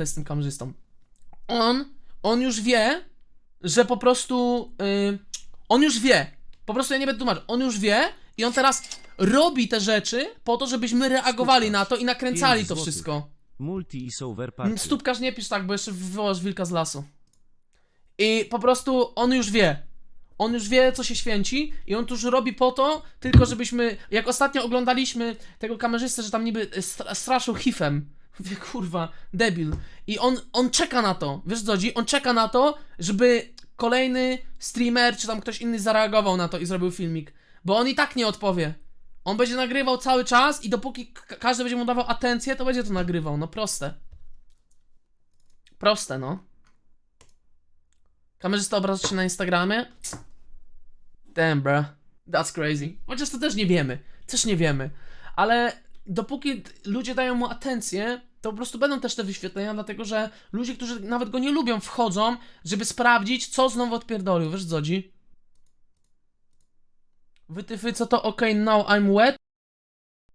to jest z tym kamerzystą. On, on już wie, że po prostu, y, on już wie, po prostu ja nie będę tłumaczył, on już wie i on teraz robi te rzeczy po to, żebyśmy reagowali na to i nakręcali to wszystko. Multi i Party. Stópkarz nie pisz tak, bo jeszcze wywołasz wilka z lasu. I po prostu on już wie. On już wie, co się święci i on to już robi po to, tylko żebyśmy... Jak ostatnio oglądaliśmy tego kamerzystę, że tam niby stra- straszył hifem. Kurwa, debil. I on, on czeka na to, wiesz co? On czeka na to, żeby kolejny streamer, czy tam ktoś inny zareagował na to i zrobił filmik. Bo on i tak nie odpowie. On będzie nagrywał cały czas i dopóki każdy będzie mu dawał atencję, to będzie to nagrywał. No proste. Proste, no. Kamerzysta obraża się na Instagramie? Damn, bro. That's crazy. Chociaż to też nie wiemy. Też nie wiemy. Ale dopóki ludzie dają mu atencję, to po prostu będą też te wyświetlenia, dlatego że ludzie, którzy nawet go nie lubią, wchodzą, żeby sprawdzić, co znowu odpierdolił. Wiesz, Zodzi? Wytyfy, co to? Ok, now I'm wet.